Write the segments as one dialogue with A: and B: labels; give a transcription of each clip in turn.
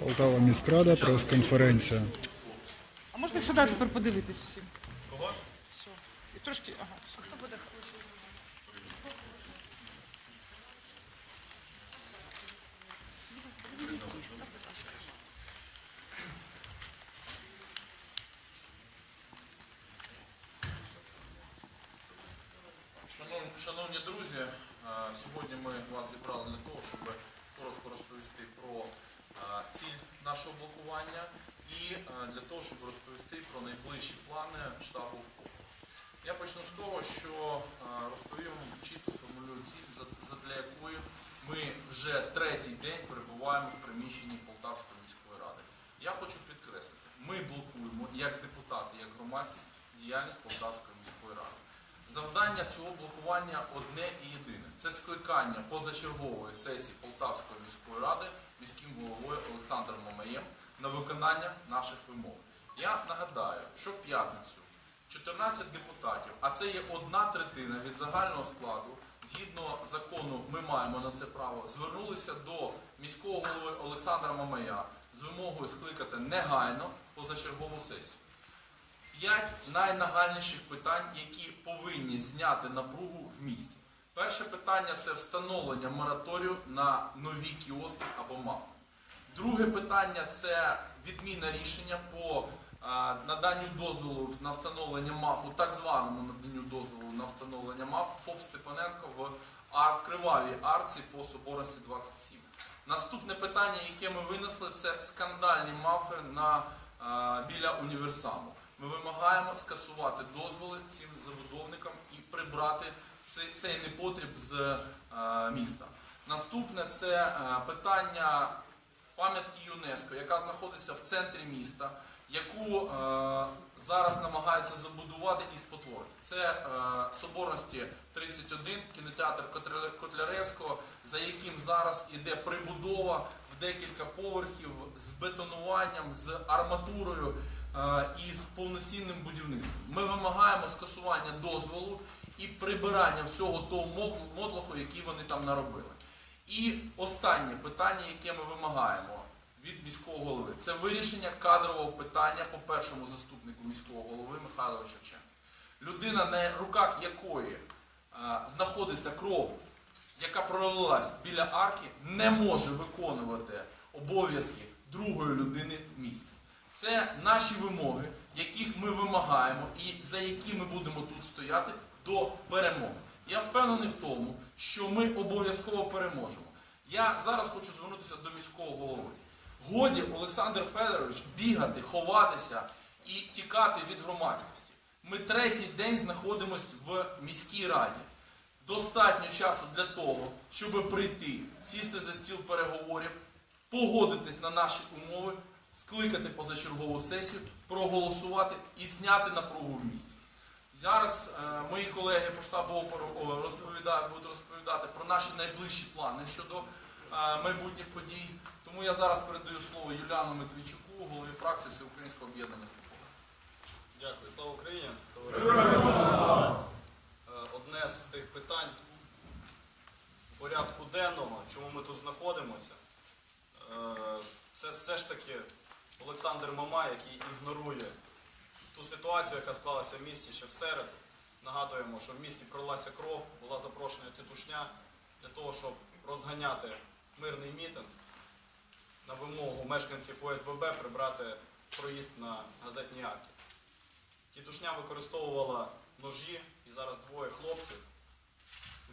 A: Полтава міськрада, прес-конференція.
B: А можна сюди тепер подивитись всім?
C: Кого?
B: Все. І трошки, ага. все.
D: Хто буде?
C: Шановні, шановні друзі, е, сьогодні ми вас зібрали для того, щоб коротко розповісти про е, ціль нашого блокування і е, для того, щоб розповісти про найближчі плани штабу УКО. Я почну з того, що е, розповім чітко сформулюю ціль, за- задля якої ми вже третій день перебуваємо в приміщенні Полтавської міської ради. Я хочу підкреслити, ми блокуємо як депутати, як громадськість діяльність Полтавської міської ради. Завдання цього блокування одне і єдине це скликання позачергової сесії Полтавської міської ради міським головою Олександром Мамаєм на виконання наших вимог. Я нагадаю, що в п'ятницю 14 депутатів, а це є одна третина від загального складу. Згідно закону, ми маємо на це право. Звернулися до міського голови Олександра Мамая з вимогою скликати негайно позачергову сесію. П'ять найнагальніших питань, які повинні зняти напругу в місті. Перше питання це встановлення мораторію на нові кіоски або МАФ. Друге питання це відміна рішення по наданню дозволу на встановлення МАФу, так званому наданню дозволу на встановлення МАФ ФОП Степаненко в, кривавій арці по Соборності 27. Наступне питання, яке ми винесли, це скандальні мафи на, е, біля універсаму. Ми вимагаємо скасувати дозволи цим забудовникам і прибрати цей, цей непотріб з е, міста. Наступне це е, питання пам'ятки ЮНЕСКО, яка знаходиться в центрі міста, яку е, зараз намагаються забудувати і спотворити. Це е, Соборності 31, кінотеатр Котляре- Котляревського, за яким зараз іде прибудова в декілька поверхів з бетонуванням, з арматурою е, і з повноцінним будівництвом. Ми вимагаємо скасування дозволу і прибирання всього того мотлоху, який вони там наробили. І останнє питання, яке ми вимагаємо від міського голови, це вирішення кадрового питання по першому заступнику міського голови Михайла Шевченка. Людина, на руках якої е, знаходиться кров, яка пролилась біля арки, не може виконувати обов'язки другої людини в місті. Це наші вимоги, яких ми вимагаємо і за які ми будемо тут стояти до перемоги. Я впевнений в тому, що ми обов'язково переможемо. Я зараз хочу звернутися до міського голови. Годі, Олександр Федорович, бігати, ховатися і тікати від громадськості. Ми третій день знаходимося в міській раді. Достатньо часу для того, щоб прийти, сісти за стіл переговорів, погодитись на наші умови, скликати позачергову сесію, проголосувати і зняти напругу в місті. Зараз е, мої колеги по штабу опору розповідають, будуть розповідати про наші найближчі плани щодо е, майбутніх подій. Тому я зараз передаю слово Юліану Медведчуку, голові фракції Всеукраїнського об'єднання «Свобода».
E: Дякую, слава Україні. Товариство. Е, Одне з тих питань порядку денного, чому ми тут знаходимося, е, це все ж таки Олександр Мама, який ігнорує ту ситуацію, яка склалася в місті ще в середу. Нагадуємо, що в місті пролилася кров, була запрошена тітушня для того, щоб розганяти мирний мітинг на вимогу мешканців ОСББ прибрати проїзд на газетні арки. Тітушня використовувала ножі, і зараз двоє хлопців,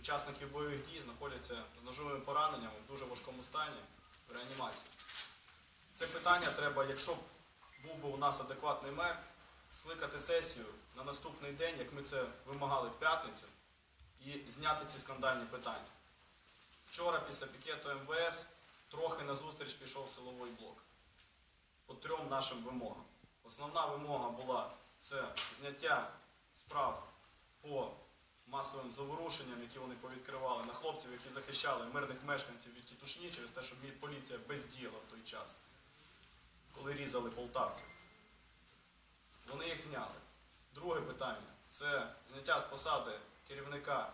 E: учасників бойових дій, знаходяться з ножовими пораненнями в дуже важкому стані в реанімації. Це питання треба, якщо б був би у нас адекватний мер, скликати сесію на наступний день, як ми це вимагали в п'ятницю, і зняти ці скандальні питання. Вчора після пікету МВС трохи назустріч пішов силовий блок по трьом нашим вимогам. Основна вимога була це зняття справ по масовим заворушенням, які вони повідкривали на хлопців, які захищали мирних мешканців від тітушні через те, що поліція бездіяла в той час, коли різали полтавців. Вони їх зняли. Друге питання це зняття з посади керівника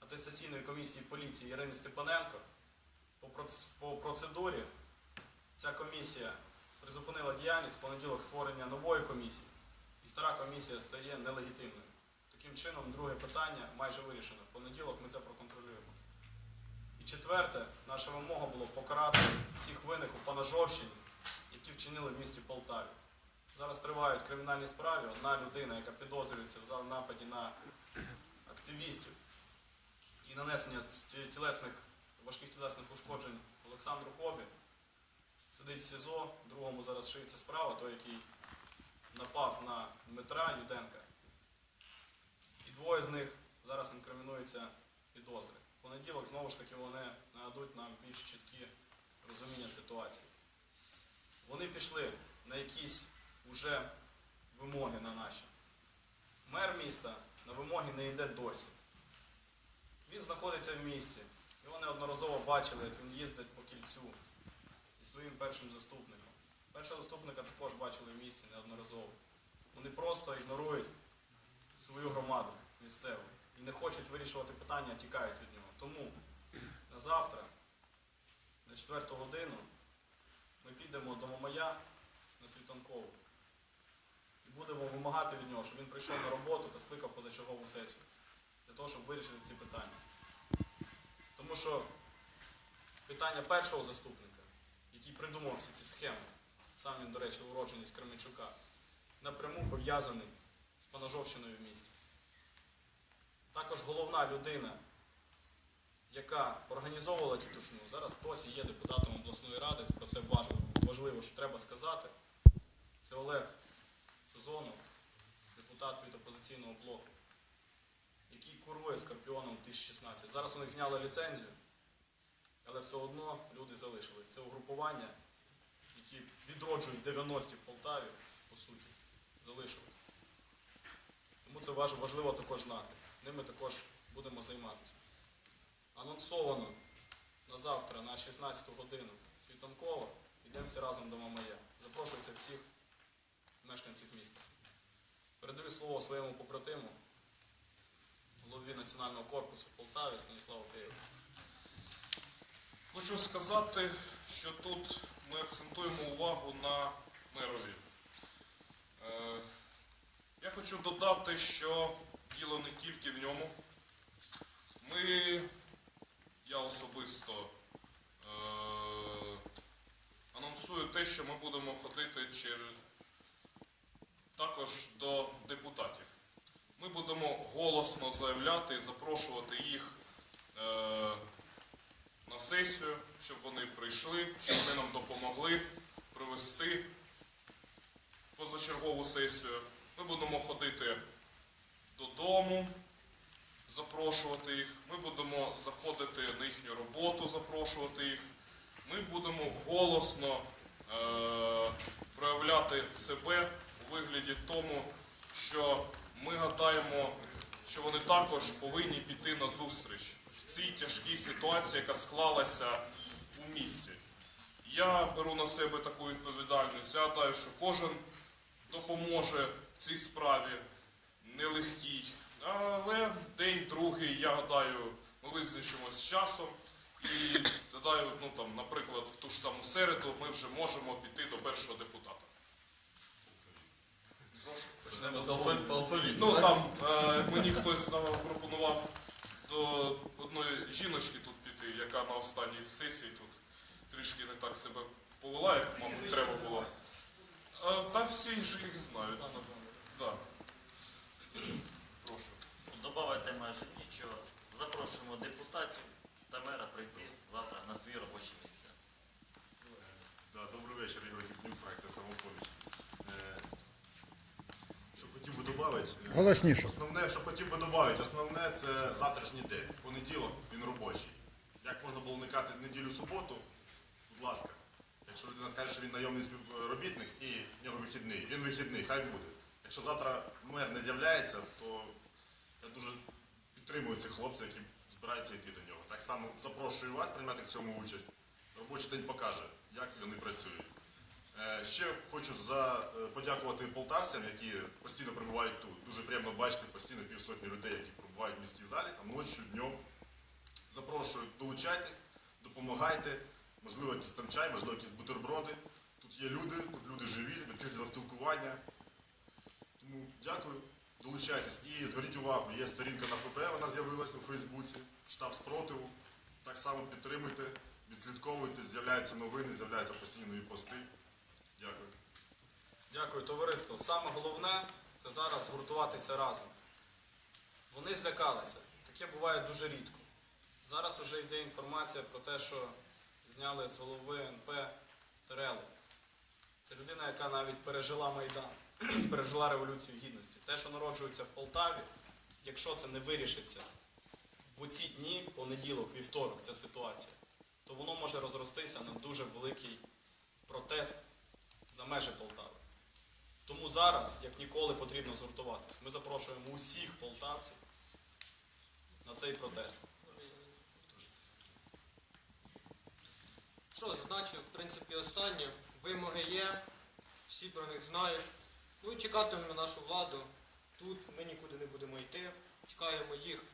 E: атестаційної комісії поліції Ірини Степаненко по процедурі ця комісія призупинила діяльність в понеділок створення нової комісії, і стара комісія стає нелегітимною. Таким чином, друге питання майже вирішено. В понеділок ми це проконтролюємо. І четверте, наша вимога було покарати всіх винних у Панажовщині, які вчинили в місті Полтаві. Зараз тривають кримінальні справи. Одна людина, яка підозрюється в нападі на активістів і нанесення тілесних, важких тілесних ушкоджень Олександру Кобі, сидить в СІЗО, другому зараз шиється справа, той, який напав на Дмитра Юденка. І двоє з них зараз інкримінуються підозри. В понеділок знову ж таки вони нададуть нам більш чіткі розуміння ситуації. Вони пішли на якісь уже вимоги на наші. Мер міста на вимоги не йде досі. Він знаходиться в місті. Його неодноразово бачили, як він їздить по кільцю зі своїм першим заступником. Першого заступника також бачили в місті неодноразово. Вони просто ігнорують свою громаду місцеву і не хочуть вирішувати питання, а тікають від нього. Тому на завтра, на 4 годину, ми підемо до Мамая на світанкову і будемо вимагати від нього, щоб він прийшов на роботу та скликав позачергову сесію для того, щоб вирішити ці питання. Тому що питання першого заступника, який придумав всі ці схеми, сам він, до речі, уроджений з Кременчука, напряму пов'язаний з Панажовщиною в місті. Також головна людина, яка організовувала тітушню, зараз досі є депутатом обласної ради, про це важливо, що треба сказати. Це Олег Сезонов, депутат від опозиційного блоку, який курує Скорпіоном 1016. Зараз у них зняли ліцензію, але все одно люди залишились. Це угрупування, які відроджують 90-ті в Полтаві, по суті, залишились. Тому це важливо також знати. Ними також будемо займатися. Анонсовано на завтра, на 16 годину світанково. Йдемо всі разом до Мамая. Запрошується всіх мешканців міста. Передаю слово своєму побратиму, голові Національного корпусу в Полтаві Станіславу Києву.
D: Хочу сказати, що тут ми акцентуємо увагу на мирові. Е, я хочу додати, що діло не тільки в ньому. Ми, я особисто е, анонсую те, що ми будемо ходити через, також до депутатів. Ми будемо голосно заявляти і запрошувати їх. Е, на сесію, щоб вони прийшли, щоб вони нам допомогли провести позачергову сесію. Ми будемо ходити додому, запрошувати їх. Ми будемо заходити на їхню роботу, запрошувати їх. Ми будемо голосно е- проявляти себе у вигляді тому, що ми гадаємо, що вони також повинні піти на зустріч в цій тяжкій ситуації, яка склалася у місті. Я беру на себе таку відповідальність. Я гадаю, що кожен допоможе в цій справі нелегкій. Але день другий, я гадаю, ми визначимося з часом. І гадаю, ну там, наприклад, в ту ж саму середу ми вже можемо піти до першого депутата.
F: Почнемо з алфавіту.
D: Ну
F: так?
D: там е, мені хтось запропонував до одної жіночки тут піти, яка на останній сесії тут трішки не так себе повела, як, мабуть, треба було. Е, та всі ж їх знають. Да. Прошу.
F: Добавити майже нічого. Запрошуємо депутатів та мера прийти завтра на свої робочі місця.
G: Да, добрий вечір, Ігор Тіпнюк, фракція самопоміч. Хотів би додати,
A: Голосніше.
G: основне, що хотів би додати, основне це завтрашній день. Понеділок він робочий. Як можна було уникати неділю суботу, будь ласка. Якщо людина скаже, що він найомний співробітник і в нього вихідний, він вихідний, хай буде. Якщо завтра мер не з'являється, то я дуже підтримую цих хлопців, які збираються йти до нього. Так само запрошую вас приймати в цьому участь. Робочий день покаже, як вони працюють. Е, Ще хочу за, е, подякувати полтавцям, які постійно перебувають тут. Дуже приємно бачити постійно півсотні людей, які перебувають в міській залі, а ночі, днем. Запрошую, долучайтесь, допомагайте. можливо, якийсь там чай, можливо, якісь бутерброди. Тут є люди, тут люди живі, відкриті для спілкування. Тому дякую, долучайтесь. І зверніть увагу, є сторінка на ФБ, вона з'явилася у Фейсбуці, штаб спротиву. Так само підтримуйте, відслідковуйте, з'являються новини, з'являються постійно нові пости. Дякую.
E: Дякую, товариство. Саме головне це зараз згуртуватися разом. Вони злякалися. Таке буває дуже рідко. Зараз вже йде інформація про те, що зняли з голови НП Терелу. Це людина, яка навіть пережила Майдан, пережила Революцію Гідності. Те, що народжується в Полтаві, якщо це не вирішиться в оці дні, понеділок, вівторок, ця ситуація, то воно може розростися на дуже великий протест за межі Полтави. Тому зараз, як ніколи, потрібно згуртуватись. Ми запрошуємо усіх полтавців на цей протест.
H: Що зазначив, в принципі, останнє. Вимоги є, всі про них знають. Ну і чекатимемо на нашу владу. Тут ми нікуди не будемо йти. Чекаємо їх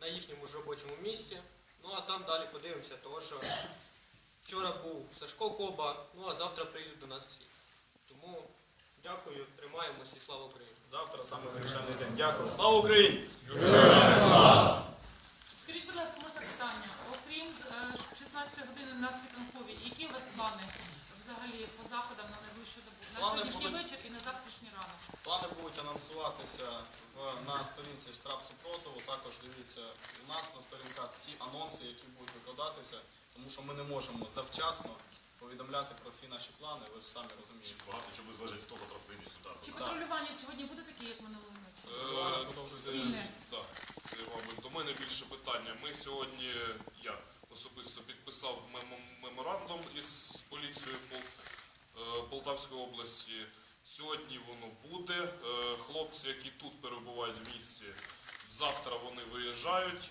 H: на їхньому ж робочому місці. Ну а там далі подивимося, того що вчора був Сашко Коба, ну а завтра прийдуть до нас всі. Тому дякую, тримаємося і слава Україні!
E: Завтра саме вирішальний день. Дякую. Слава Україні!
B: Скажіть, будь ласка, можна питання. Окрім е, 16 години на світанкові, які у вас плани взагалі по заходам на найближчу добу? На
E: Плани
B: сьогоднішній
E: будуть-
B: вечір і на завтрашній ранок.
E: Плани будуть анонсуватися на сторінці штаб супротиву. Також дивіться у нас на сторінках всі анонси, які будуть викладатися, тому що ми не можемо завчасно повідомляти про всі наші плани, ви ж самі розумієте.
G: Багато чого залежить, хто завтра прийде сюди.
B: Чи патрулювання сьогодні буде таке, як минулої ночі?
D: Е, Це, так, це, мабуть, до мене більше питання. Ми сьогодні, я особисто підписав мем- меморандум із поліцією Пол- е, Полтавської області. Сьогодні воно буде. Е, Хлопці, які тут перебувають в місті, завтра вони виїжджають,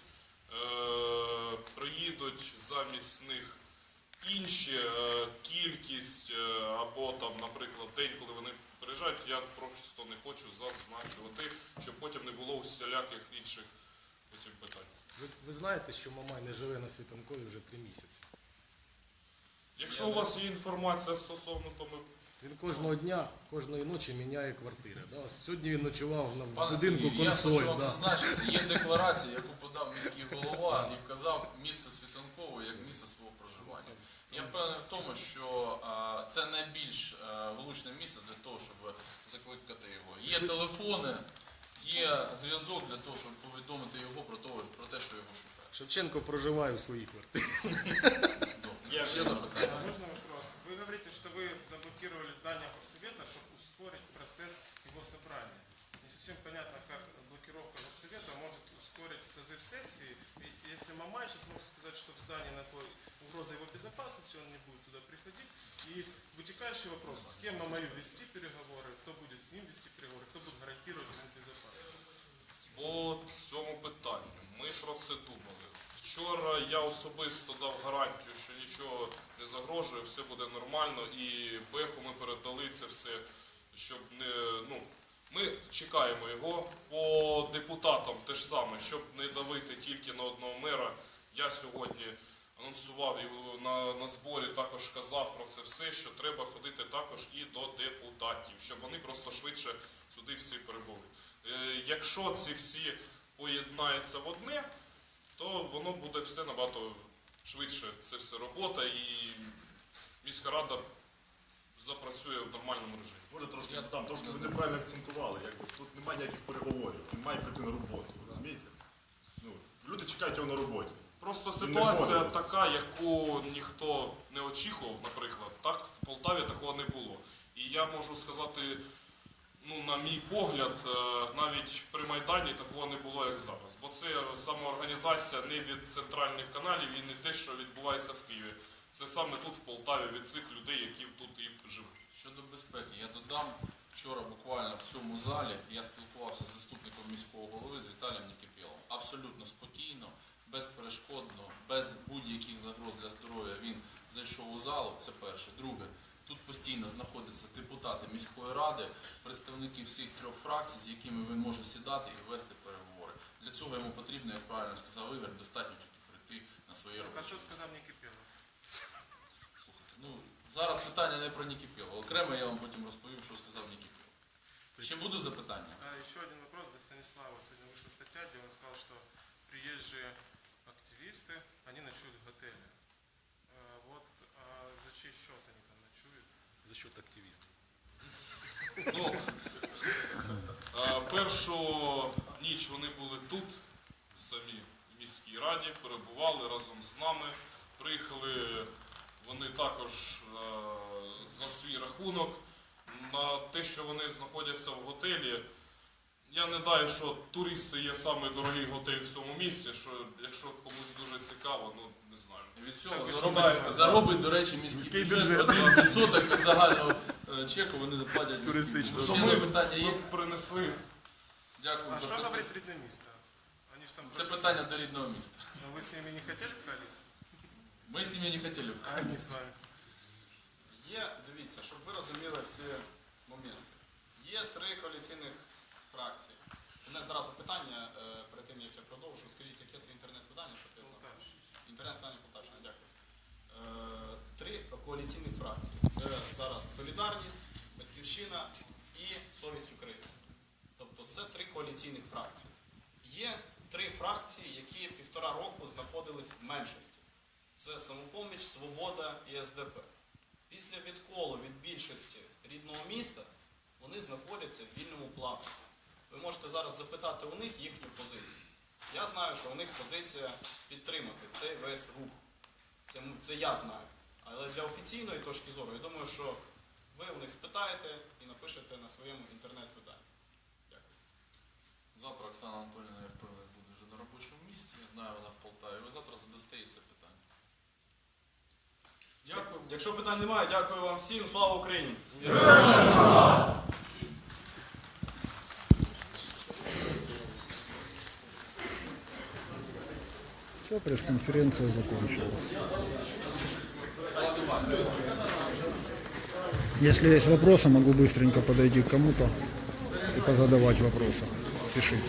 D: Е, приїдуть замість них інші е, кількість або там, наприклад, день, коли вони приїжджають, я просто не хочу зазначувати, щоб потім не було усіляких інших потім питань.
I: Ви, ви знаєте, що Мамай не живе на світанкові вже три місяці.
D: Якщо у вас є інформація стосовно, то ми
I: Він кожного дня, кожної ночі міняє квартири. Да? Сьогодні він ночував на в
C: Пане
I: будинку
C: Сергію, я
I: консоль.
C: хочу вам
I: да.
C: зазначити, є декларація, яку подав міський голова і вказав місце Світанково як місце свого проживання. Я впевнений в тому, що а, це найбільш а, влучне місце для того, щоб закликати його. Є телефони, є зв'язок для того, щоб повідомити його про, того, про те, що його шукають.
I: Шевченко проживає в своїй квартирі.
C: Добре. Ще запитання.
J: Можно вопрос? Вы говорите, что вы заблокировали здание горсовета, чтобы ускорить процесс его собрания. Не совсем понятно, как блокировка горсовета может ускорить созыв сессии. Ведь если Мамай сейчас может сказать, что в здании находит угроза его безопасности, он не будет туда приходить. И вытекающий вопрос, с кем Мамаю вести переговоры, кто будет с ним вести переговоры, кто будет гарантировать ему безопасность.
D: по цьому питанню ми про це думали. Вчора я особисто дав гарантію, що нічого не загрожує, все буде нормально, і Беху ми передали це все, щоб не. Ну, ми чекаємо його по депутатам те ж саме, щоб не давити тільки на одного мера. Я сьогодні анонсував його на, на зборі, також казав про це все, що треба ходити також і до депутатів, щоб вони просто швидше сюди всі прибули. Е, Якщо ці всі поєднаються в одне, то воно буде все набагато швидше. Це все робота і міська рада запрацює в нормальному режимі.
G: Може трошки там, трошки ви неправильно акцентували. Якби тут немає ніяких переговорів. Він має прийти на роботу. Розумієте? Ну, люди чекають його на роботі.
D: Просто ситуація така, яку ніхто не очікував, наприклад. Так в Полтаві такого не було. І я можу сказати, ну, на мій погляд, е, навіть при Майдані такого не було, як зараз. Бо це самоорганізація не від центральних каналів і не те, що відбувається в Києві. Це саме тут, в Полтаві, від цих людей, які тут і живуть.
C: Щодо безпеки, я додам вчора буквально в цьому залі я спілкувався з заступником міського голови з Віталієм Нікіпєлом. Абсолютно спокійно, безперешкодно, без будь-яких загроз для здоров'я він зайшов у залу. Це перше. Друге, тут постійно знаходяться депутати міської ради, представники всіх трьох фракцій, з якими він може сідати і вести. Для цього йому потрібно, як правильно сказав Ігор, достатньо тільки прийти на своє
J: А
C: робоче
J: что
C: місце.
J: сказал Никипелов?
C: Зараз питання не про Нікіпіло. Окремо я вам потім розповім, що сказав Нікіпіло. Ще будуть запитання?
J: А еще один вопрос для Станислава. Сегодня вышла статья, где он сказал, что приезжие активисты, они ночуют в отеле. А, Вот а за чей счет они там ночуют?
I: За счет активістів.
D: Ну, першу ніч вони були тут, самі в міській раді, перебували разом з нами. Приїхали вони також за свій рахунок. На те, що вони знаходяться в готелі, я не даю, що туристи є самий дорогий готель в цьому місці, що якщо комусь дуже цікаво, ну не знаю.
C: Від цього заробить, заробить, до речі, міський, бюджет. Один відсоток від загального чеку вони заплатять. Туристично. Ще
D: Ми-
C: запитання є?
D: принесли.
C: Дякую
J: А
C: за
J: что
C: присутність.
J: говорит рідне місто? Они ж там
C: Це питання до рідного міста.
J: Но вы с ними не хотели в коалицию?
C: Ми з ними не хотіли. в
J: А они с вами?
E: Є, дивіться, щоб ви розуміли всі моменти. Є три коаліційних фракції. У мене зразу питання е, перед тим, як я продовжу. Скажіть, яке це інтернет-видання, щоб я знав?
J: Полтавщина.
E: Інтернет-видання Полтавщина, дякую. Е, Три коаліційних фракції. Це зараз Солідарність, Батьківщина і Совість України. Тобто це три коаліційних фракції. Є три фракції, які півтора року знаходились в меншості. Це Самопоміч, Свобода і СДП. Після відколу від більшості рідного міста вони знаходяться в вільному плані. Ви можете зараз запитати у них їхню позицію. Я знаю, що у них позиція підтримати цей весь рух. Це, це я знаю. Але для офіційної точки зору, я думаю, що ви у них спитаєте і напишете на своєму інтернет-виданні. Дякую.
C: Завтра Оксана Анатолійовна, я впевнений, буде вже на робочому місці. Я знаю, вона в Полтаві. Ви завтра задасте їй це питання. Дякую.
E: Якщо питань немає, дякую вам всім. Слава Україні!
A: Все, пресс-конференция закончилась. Если есть вопросы, могу быстренько подойти к кому-то и позадавать вопросы. Пишите.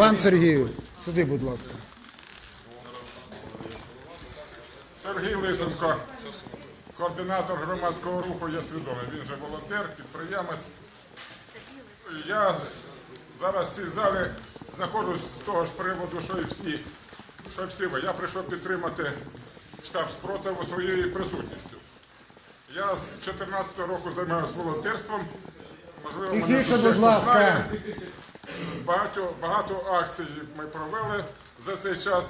A: Пан Сергію, сюди, будь ласка.
K: Сергій Лисенко, координатор громадського руху «Я свідомий». Він же волонтер, підприємець. Я зараз в цій залі знаходжусь з того ж приводу, що і всі. Що всі ви. Я прийшов підтримати штаб спротиву своєю присутністю. Я з 2014 року займаюся волонтерством. Можливо, мене
A: Тихіше, будь ласка.
K: знає. Багато, багато акцій ми провели за цей час.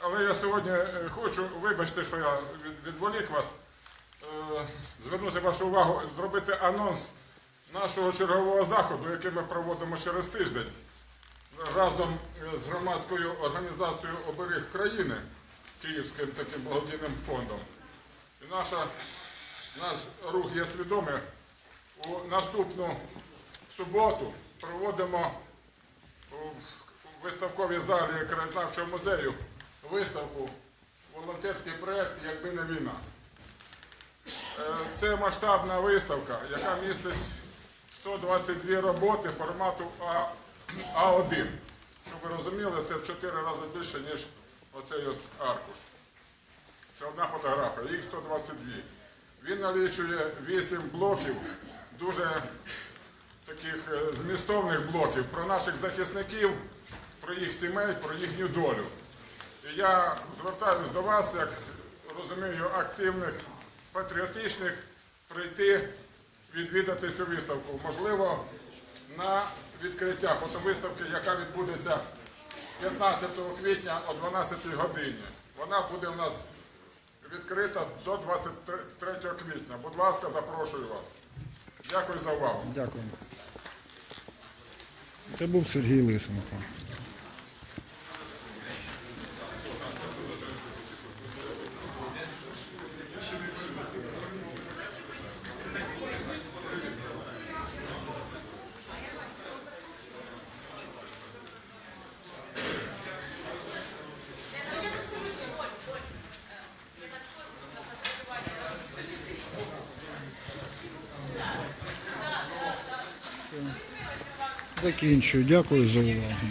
K: Але я сьогодні е, хочу, вибачте, що я відволік вас, е, звернути вашу увагу, зробити анонс нашого чергового заходу, який ми проводимо через тиждень разом е, з громадською організацією Оберіг країни, Київським таким благодійним фондом. І наша, наш рух є свідомий. У наступну суботу проводимо у виставковій залі краєзнавчого музею виставку волонтерський проєкт Якби не війна. Е, Це масштабна виставка, яка містить 122 роботи формату А- А1. Щоб ви розуміли, це в 4 рази більше, ніж оцей ось аркуш. Це одна фотографія, їх 122. Він налічує 8 блоків, дуже таких е, змістовних блоків про наших захисників, про їх сімей, про їхню долю. І я звертаюся до вас, як розумію, активних, патріотичних, прийти відвідати цю виставку. Можливо, на відкриття фотовиставки, яка відбудеться 15 квітня о 12 годині. Вона буде у нас відкрита до 23 квітня. Будь ласка, запрошую вас. Дякую за увагу.
A: Дякую. Це був Сергій Лисенко. Закінчую. Дякую за увагу.